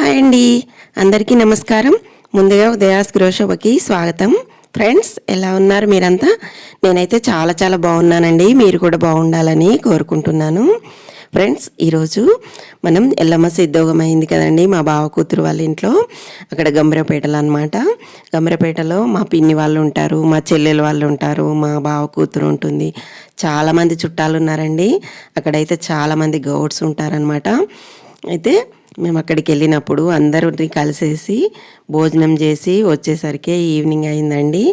Hi అండి. అందరికీ నమస్కారం. ముందుగా ఉదయాస్ గృహశోభకి స్వాగతం. ఫ్రెండ్స్ ఎలా ఉన్నారు మీరంతా? నేనైతే చాలా చాలా బాగున్నానండి. మీరు కూడా బాగుండాలని కోరుకుంటున్నాను. ఫ్రెండ్స్ ఈరోజు మనం ఎల్లమ్మ సిద్ధోగం అయింది కదండి మా బావ కూతురు వాళ్ళ ఇంట్లో. అక్కడ గంభీరపేటలో అనమాట గంభీరపేటలో మా పిన్ని వాళ్ళు ఉంటారు మా చెల్లెలు వాళ్ళు ఉంటారు మా బావ కూతురు ఉంటుంది. చాలామంది చుట్టాలు ఉన్నారండి. అక్కడైతే చాలామంది గౌడ్స్ ఉంటారనమాట అయితే మేము అక్కడికి వెళ్ళినప్పుడు అందరిని కలిసేసి భోజనం చేసి వచ్చేసరికి ఈవినింగ్ అయిందండి.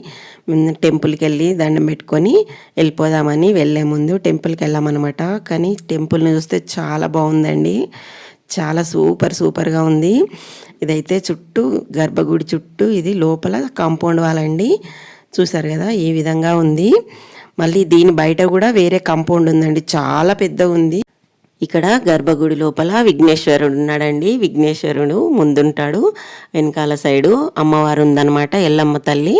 టెంపుల్కి వెళ్ళి దండం పెట్టుకొని వెళ్ళిపోదామని వెళ్ళే ముందు టెంపుల్కి వెళ్ళామన్నమాట. కానీ టెంపుల్ని చూస్తే చాలా బాగుందండి. చాలా సూపర్ సూపర్గా ఉంది. ఇదైతే చుట్టూ గర్భగుడి చుట్టూ ఇది లోపల కాంపౌండ్ వాళ్ళండి. చూసారు కదా ఈ విధంగా ఉంది. మళ్ళీ దీని బయట కూడా వేరే కాంపౌండ్ ఉందండి. చాలా పెద్ద ఉంది. ఇక్కడ గర్భగుడి లోపల విఘ్నేశ్వరుడు ఉన్నాడండి విఘ్నేశ్వరుడు ముందుంటాడు. వెనకాల సైడు అమ్మవారు ఉందన్నమాట ఎల్లమ్మ తల్లి.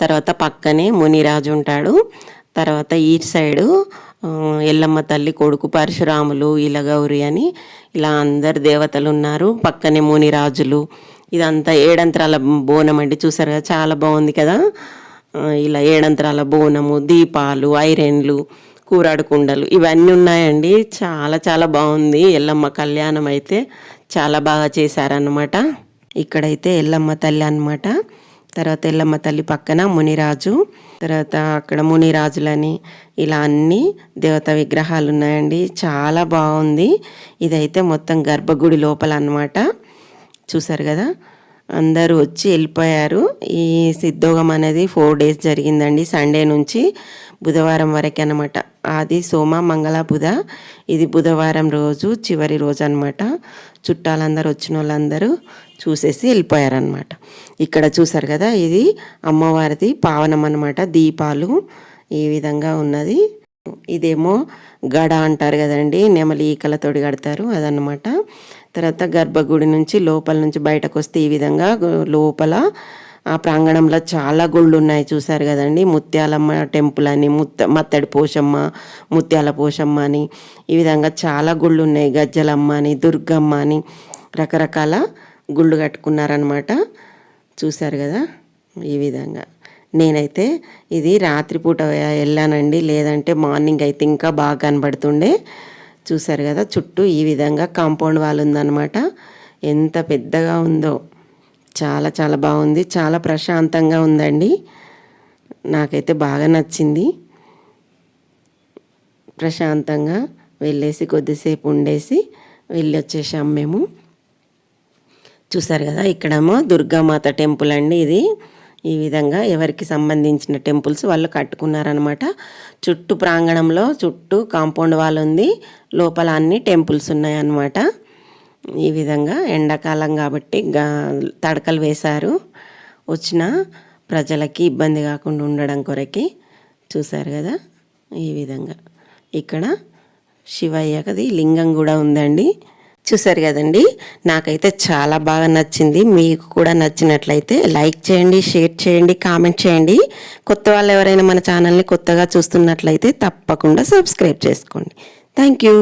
తర్వాత పక్కనే మునిరాజు ఉంటాడు. తర్వాత ఈ సైడు ఎల్లమ్మ తల్లి కొడుకు పరశురాములు ఇలగౌరి అని ఇలా అందరు దేవతలు ఉన్నారు పక్కనే మునిరాజులు. ఇదంతా ఏడంత్రాల బోనం అండి. చూసారుగా కదా చాలా బాగుంది కదా? ఇలా ఏడంత్రాల బోనము దీపాలు ఐరన్లు కూరాడు కుండలు. ఇవన్నీ ఉన్నాయండి. చాలా చాలా బాగుంది. ఎల్లమ్మ కళ్యాణం అయితే చాలా బాగా చేశారన్నమాట. ఇక్కడైతే ఎల్లమ్మ తల్లి అనమాట తర్వాత ఎల్లమ్మ తల్లి పక్కన మునిరాజు. తర్వాత అక్కడ మునిరాజులని ఇలా అన్ని దేవత విగ్రహాలు ఉన్నాయండి. చాలా బాగుంది. ఇదైతే మొత్తం గర్భగుడి లోపల అనమాట చూసారు కదా? అందరూ వచ్చి వెళ్ళిపోయారు. ఈ సిద్ధోగం అనేది ఫోర్ డేస్ జరిగిందండి. సండే నుంచి బుధవారం వరకు అనమాట అది సోమ మంగళ బుధ. ఇది బుధవారం రోజు చివరి రోజు అనమాట చుట్టాలందరూ వచ్చిన వాళ్ళందరూ చూసేసి వెళ్ళిపోయారనమాట ఇక్కడ చూసారు కదా ఇది అమ్మవారిది పావనం అనమాట దీపాలు ఈ విధంగా ఉన్నది. ఇదేమో గడ అంటారు కదండి నెమలి ఈకలతోటి కడతారు అదనమాట తర్వాత గర్భగుడి నుంచి లోపల నుంచి బయటకు వస్తే ఈ విధంగా లోపల ఆ ప్రాంగణంలో చాలా గుళ్ళు ఉన్నాయి చూసారు కదండి. ముత్యాలమ్మ టెంపుల్ అని ముత్త మత్తడి పోషమ్మ ముత్యాల పోషమ్మ అని ఈ విధంగా చాలా గుళ్ళు ఉన్నాయి గజ్జలమ్మ అని దుర్గమ్మ అని రకరకాల గుళ్ళు కట్టుకున్నారనమాట చూసారు కదా ఈ విధంగా. నేనైతే ఇది రాత్రిపూట వెళ్ళానండి లేదంటే మార్నింగ్ అయితే ఇంకా బాగా కనబడుతుండే. చూసారు కదా చుట్టూ ఈ విధంగా కాంపౌండ్ వాల్ ఉందన్నమాట. ఎంత పెద్దగా ఉందో. చాలా చాలా బాగుంది. చాలా ప్రశాంతంగా ఉందండి. నాకైతే బాగా నచ్చింది. ప్రశాంతంగా వెళ్ళేసి కొద్దిసేపు ఉండేసి వెళ్ళి వచ్చేసాం మేము. చూసారు కదా ఇక్కడేమో దుర్గామాత టెంపుల్ అండి ఇది. ఈ విధంగా ఎవరికి సంబంధించిన టెంపుల్స్ వాళ్ళు కట్టుకున్నారనమాట చుట్టూ ప్రాంగణంలో చుట్టూ కాంపౌండ్ వాల్ ఉంది. లోపల అన్ని టెంపుల్స్ ఉన్నాయన్నమాట. ఈ విధంగా ఎండాకాలం కాబట్టి గా తడకలు వేశారు. వచ్చిన ప్రజలకి ఇబ్బంది కాకుండా ఉండడం కొరకి చూశారు కదా. ఈ విధంగా ఇక్కడ శివయ్యకది లింగం కూడా ఉందండి. చూసారు కదండి? నాకైతే చాలా బాగా నచ్చింది. మీకు కూడా నచ్చినట్లయితే లైక్ చేయండి షేర్ చేయండి కామెంట్ చేయండి. కొత్త వాళ్ళు ఎవరైనా మన ఛానల్ని కొత్తగా చూస్తున్నట్లయితే తప్పకుండా సబ్స్క్రైబ్ చేసుకోండి. Thank you.